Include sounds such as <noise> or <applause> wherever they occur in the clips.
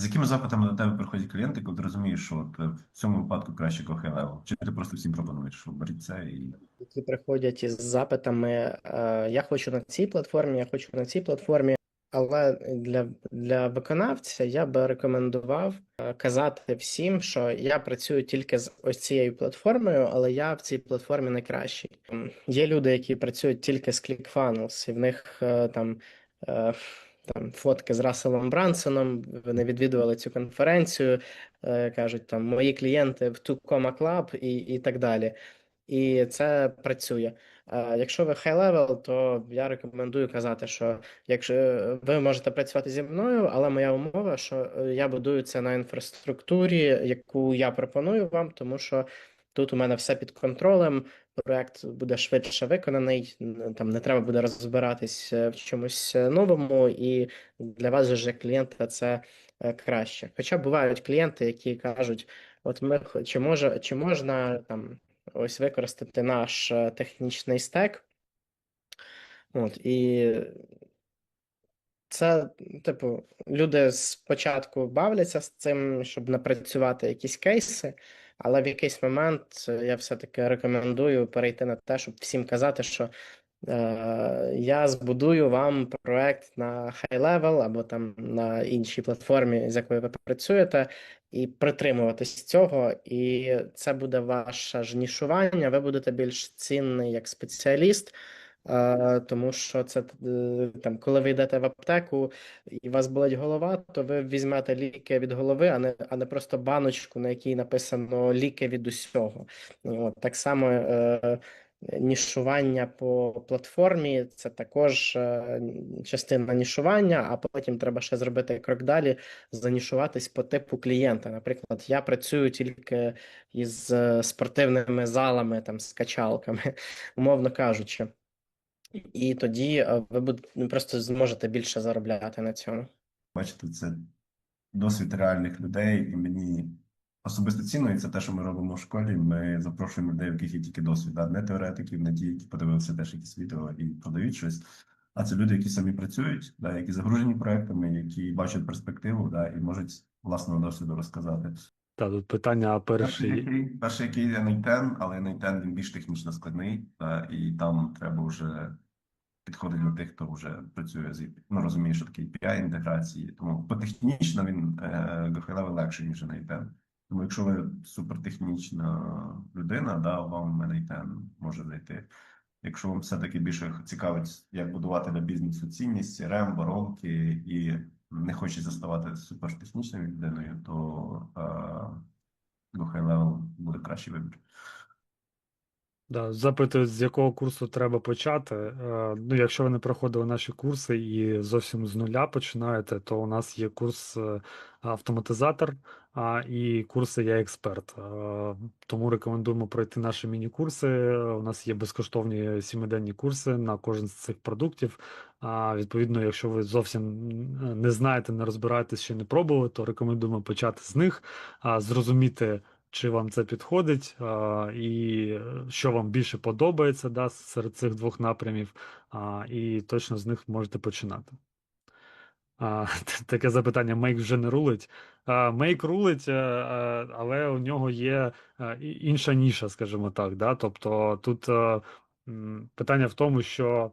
З якими запитами до тебе приходять клієнти, коли ти розумієш, що от е, в цьому випадку краще high level? Чи ти просто всім пропонуєш, беріть це і які приходять із запитами: е, я хочу на цій платформі, я хочу на цій платформі. Але для, для виконавця я би рекомендував е, казати всім, що я працюю тільки з ось цією платформою, але я в цій платформі найкращий. Є люди, які працюють тільки з ClickFunnels, і в них там. Е, Там фотки з Расселом Брансоном, вони відвідували цю конференцію, е, кажуть, там мої клієнти в Tucoma Club і, і так далі. І це працює. А якщо ви level, то я рекомендую казати, що якщо е, ви можете працювати зі мною, але моя умова, що е, я будую це на інфраструктурі, яку я пропоную вам, тому що тут у мене все під контролем, проект буде швидше виконаний, там не треба буде розбиратись е, в чомусь е, новому, і для вас же клієнта це е, краще. Хоча бувають клієнти, які кажуть, от ми чи може, чи можна там ось використати наш технічний стек. От, і це, типу, люди спочатку бавляться з цим, щоб напрацювати якісь кейси, але в якийсь момент е, я все-таки рекомендую перейти на те, щоб всім казати, що е, я збудую вам проект на high level або там на іншій платформі, з якою ви працюєте, і притримуватись цього, і це буде ваше ж нішування, ви будете більш цінний як спеціаліст. Тому що це е, там, коли ви йдете в аптеку і у вас болить голова, то ви візьмете ліки від голови, а не, а не просто баночку, на якій написано ліки від усього. От, так само е, нішування по платформі це також е, частина нішування, а потім треба ще зробити крок далі, занішуватись по типу клієнта. Наприклад, я працюю тільки із спортивними залами, там, з качалками, <laughs> умовно кажучи. І тоді е, ви будете ну, просто зможете більше заробляти на цьому. бачите, це досвід реальних людей, і мені особисто цінно, і це те, що ми робимо в школі. Ми запрошуємо людей, у яких є тільки досвід, а не теоретиків, не ті, які подивилися теж якісь відео і продають щось. А це люди, які самі працюють, да, які загружені проектами, які бачать перспективу, да, і можуть власного досвіду розказати. Та тут питання Перший, перший. який, є Нейтен, але Нейтен він більш технічно складний, та, і там треба вже підходити до тих, хто вже працює з ну, розуміє, що таке API інтеграції. Тому потехнічно він е, GoHighLevel легший, ніж Нейтен. Тому якщо ви супертехнічна людина, да, вам Нейтен може зайти. Якщо вам все-таки більше цікавить, як будувати для бізнесу цінність, CRM, воронки і не хоче заставати супертехнічною людиною, то е, High Level буде кращий вибір. Да, запитують, з якого курсу треба почати. Е, Ну, якщо ви не проходили наші курси і зовсім з нуля починаєте, то у нас є курс е, автоматизатор а, і курси Я експерт. Е, Тому рекомендуємо пройти наші міні-курси. У нас є безкоштовні сімиденні курси на кожен з цих продуктів. А відповідно, якщо ви зовсім не знаєте, не розбираєтесь, ще не пробували, то рекомендуємо почати з них, зрозуміти чи вам це підходить, а, і е, що вам більше подобається да, серед цих двох напрямів, а, і точно з них можете починати. А, <laughs> таке запитання: Make вже не рулить. А, Make рулить, е, е, але у нього є інша ніша, скажімо так. Да? Тобто тут питання в тому, що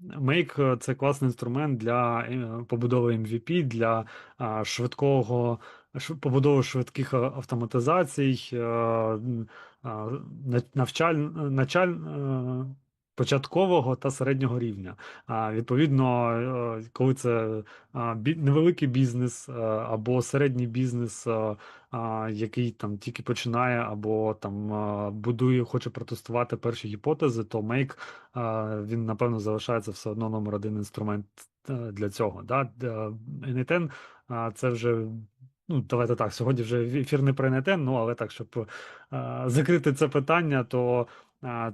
Make е, це класний інструмент для е, побудови MVP, для швидкого шв- побудови швидких автоматизацій, е, м, навчаль, началь, початкового та середнього рівня. А відповідно, е, коли це невеликий бізнес е, або середній бізнес, е, який там тільки починає, або там будує, хоче протестувати перші гіпотези, то Make він напевно залишається все одно номер один інструмент для цього. Да? А, це вже. Ну, давайте так, сьогодні вже ефір не про NITN, ну але так, щоб а, закрити це питання, то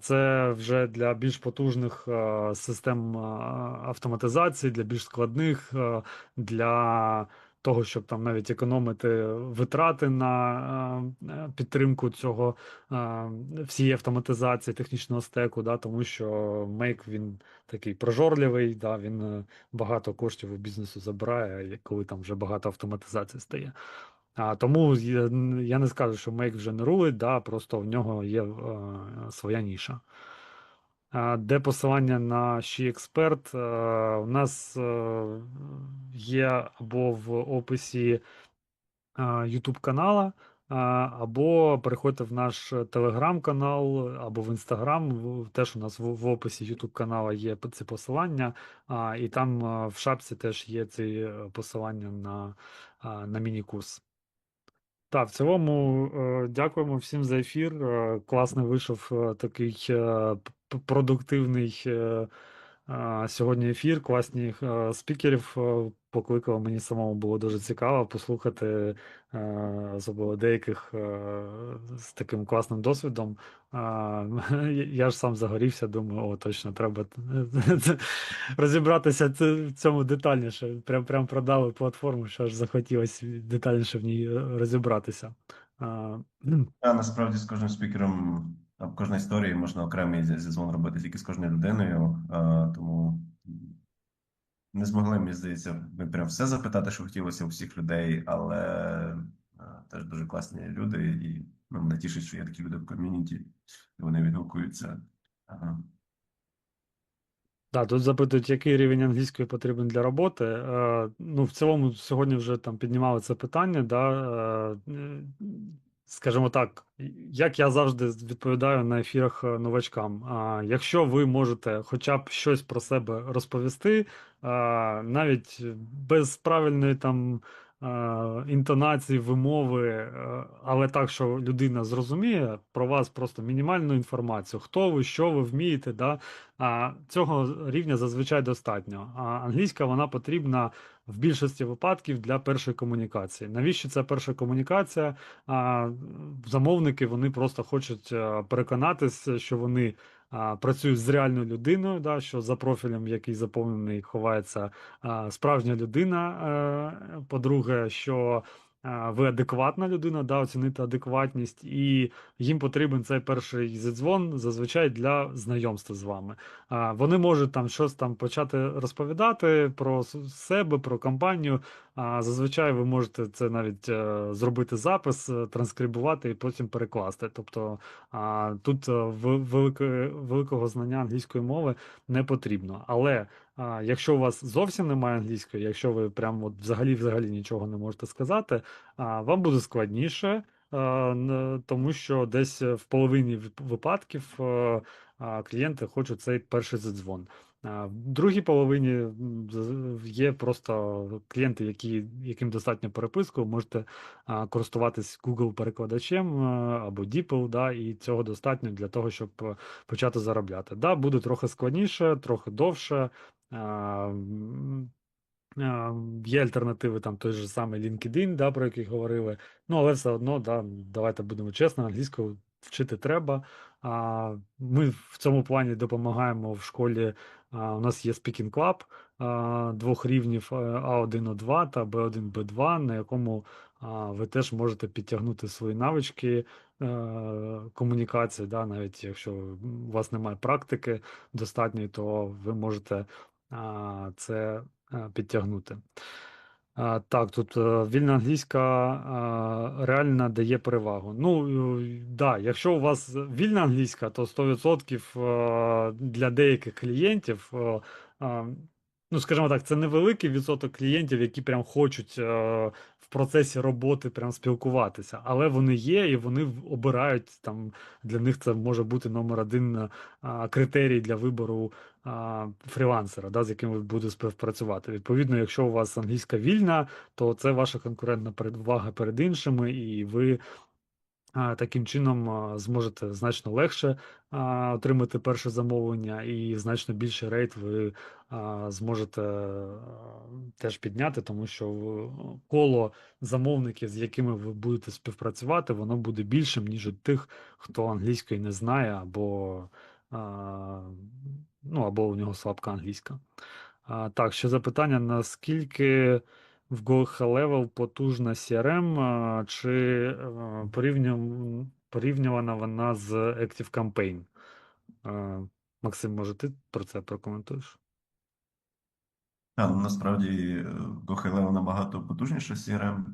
Це вже для більш потужних систем автоматизації, для більш складних, для того, щоб там навіть економити витрати на е, е, підтримку цього е, всієї автоматизації технічного стеку, да, тому що Make він такий прожорливий, да, він е, багато коштів у бізнесу забирає, коли там вже багато автоматизації стає. А, тому я, не скажу, що Make вже не рулить, да, просто в нього є е, своя ніша. А, Де посилання на She Expert? Е, У нас е, є або в описі YouTube канала, а, або переходьте в наш телеграм-канал, або в інстаграм. Теж у нас в, в описі YouTube канала є ці посилання, а, і там в шапці теж є ці посилання на, а, на міні-курс. Так, в цілому, е, дякуємо всім за ефір. Е, Класний вийшов е, такий продуктивний сьогодні ефір. Класні е, спікерів е, покликали. Мені самому було дуже цікаво послухати особливо деяких е, з таким класним досвідом. <laughs> Я ж сам загорівся, думаю, о, точно треба <laughs> розібратися в цьому детальніше. Прям прям продали платформу, що аж захотілося детальніше в ній розібратися. А <clears throat> насправді з кожним спікером в кожній історії можна окремий зізвон робити тільки з кожною людиною, тому не змогли, мені здається, ми прям все запитати, що хотілося у всіх людей, але теж дуже класні люди, і ну, мене тішить, що є такі люди в ком'юніті, і вони відгукуються. Ага. Да, тут запитують, який рівень англійської потрібен для роботи. Е, ну, в цілому, сьогодні вже там піднімали це питання. Да, е, скажімо так, як я завжди відповідаю на ефірах е, новачкам. Якщо ви можете хоча б щось про себе розповісти, навіть без правильної там. Інтонації, вимови, е, але так, що людина зрозуміє про вас просто мінімальну інформацію, хто ви, що ви вмієте, да, Цього рівня зазвичай достатньо. А англійська вона потрібна в більшості випадків для першої комунікації. Навіщо ця перша комунікація? А, Замовники вони просто хочуть е, переконатися, що вони працюють з реальною людиною, да, що за профілем, який заповнений, ховається справжня людина. е, По-друге, що ви адекватна людина, да, оцінити адекватність, і їм потрібен цей перший зідзвон зазвичай для знайомства з вами. Вони можуть там щось там почати розповідати про себе, про компанію. А зазвичай ви можете це навіть е, зробити запис, е, транскрибувати і потім перекласти. Тобто тут е, великого знання англійської мови не потрібно. Але а, якщо у вас зовсім немає англійської, якщо ви прям от взагалі взагалі нічого не можете сказати, а, вам буде складніше. е, н- Тому що десь в половині випадків е, а, клієнти хочуть цей перший задзвон. А В другій половині є просто клієнти, які, яким достатньо переписку, можете а, користуватись Google перекладачем або DeepL, да, і цього достатньо для того, щоб е, почати заробляти. Да, буде трохи складніше, трохи довше. А, а, Є альтернативи, там той же самий LinkedIn, да, про який говорили. Ну, але все одно, да, давайте будемо чесно, англійську вчити треба. А, Ми в цьому плані допомагаємо в школі. А, У нас є Speaking Club а, двох рівнів е, А1, О2 та Б1, Б2, на якому а, ви теж можете підтягнути свої навички е, комунікації, да, навіть якщо у вас немає практики достатньої, то ви можете а, це е, підтягнути. Так, тут е, вільна англійська реально дає перевагу. Ну, да, якщо у вас вільна англійська, то 100% е, для деяких клієнтів, ну, скажімо так, це невеликий відсоток клієнтів, які прям хочуть процесі роботи прям спілкуватися, але вони є і вони обирають там для них це може бути номер один а, критерій для вибору а, фрілансера, да, з яким ви будете співпрацювати. Відповідно, якщо у вас англійська вільна, то це ваша конкурентна перевага перед іншими, і ви таким чином зможете значно легше отримати перше замовлення, і значно більший рейт ви зможете теж підняти, тому що коло замовників, з якими ви будете співпрацювати, воно буде більшим, ніж у тих, хто англійської не знає, або, ну, або у нього слабка англійська. Так, ще запитання: наскільки в Go Level потужна CRM, чи е, порівнювана вона з Active Campaign? Максим, може, ти про це прокоментуєш? А, ну, насправді е, GoHighLevel набагато потужніша CRM,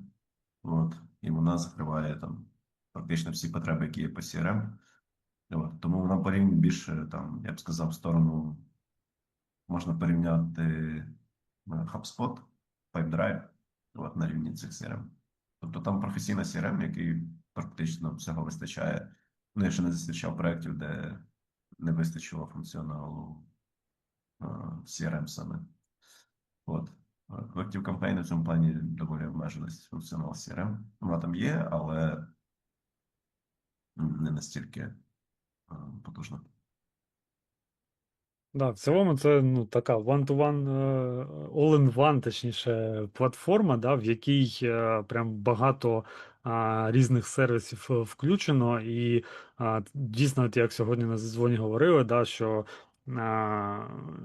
от, і вона закриває там практично всі потреби, які є по CRM. От, тому вона порівняно більше, там, я б сказав, в сторону можна порівняти е, HubSpot, PipeDrive от, на рівні цих CRM. Тобто там професійна CRM, який практично всього вистачає. Ну, я ще не зустрічав проєктів, де не вистачило функціоналу е, CRM саме. От. Collective Campaign в цьому плані доволі обмеженість функціонал CRM. Вона там є, але не настільки е, потужна. Да, в цілому це ну, така one-to-one, е, all-in-one, точніше, платформа, да, в якій е, прям багато а, різних сервісів е, включено. І а, дійсно, от як сьогодні на дзвоні говорили, да, що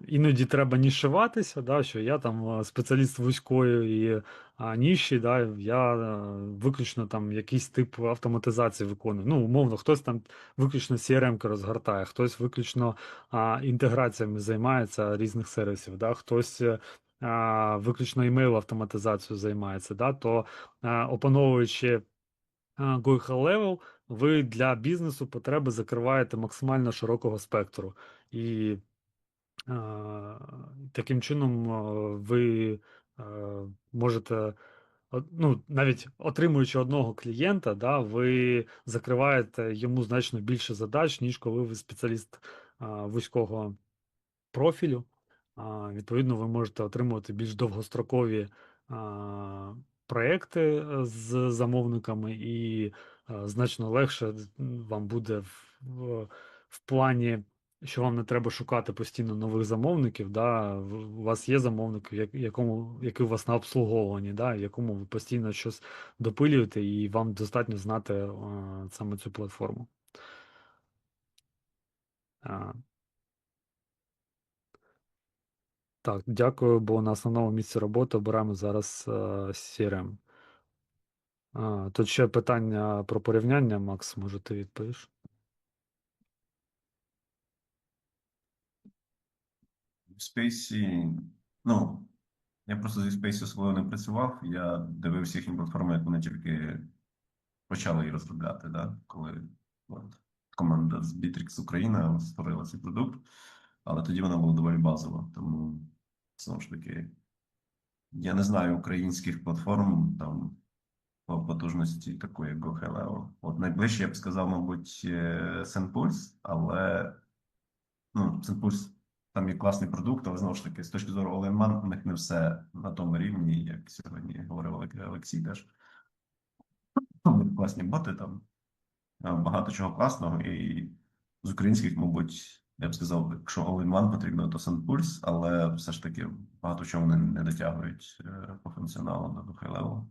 іноді треба нішиватися, да, що я там е, спеціаліст вузької і а, ніші, да, я е, виключно там якийсь тип автоматизації виконую. Ну, умовно, хтось там виключно CRM-ки розгортає, хтось виключно а, інтеграціями займається різних сервісів, да? хтось е, виключно імейл автоматизацією займається, да? то а, опановуючи а, Go High Level, ви для бізнесу потреби закриваєте максимально широкого спектру. І а, таким чином а, ви а, можете. Ну, навіть отримуючи одного клієнта, да, ви закриваєте йому значно більше задач, ніж коли ви спеціаліст а, вузького профілю. А, відповідно, ви можете отримувати більш довгострокові а, проекти е, з замовниками, і значно легше вам буде в, в, в плані, що вам не треба шукати постійно нових замовників. Да? У вас є замовник, якому, який у вас на обслуговуванні, да? якому ви постійно щось допилюєте, і вам достатньо знати а, саме цю платформу. А, Так, дякую, бо на основному місці роботи обираємо зараз е, CRM. А, тут ще питання про порівняння, Макс, може ти відповіш? В спейсі, ну, я просто зі спейсі особливо не працював. Я дивився їхні платформи, як вони тільки почали її розробляти, да? коли от, команда з Bittrex Україна створила цей продукт, але тоді вона була доволі базова. Тому знову ж таки, я не знаю українських платформ там по потужності такої, як Go High От найближче я б сказав, мабуть, е, SendPulse, але ну, SendPulse там є класний продукт, але знову ж таки, з точки зору all-in-one, у них не все на тому рівні, як сьогодні говорив Олексій теж. Там класні боти, там е, багато чого класного. І з українських, мабуть, я б сказав, якщо all-in-one потрібно, то SendPulse, але все ж таки багато чого вони не дотягують е, по функціоналу до high level.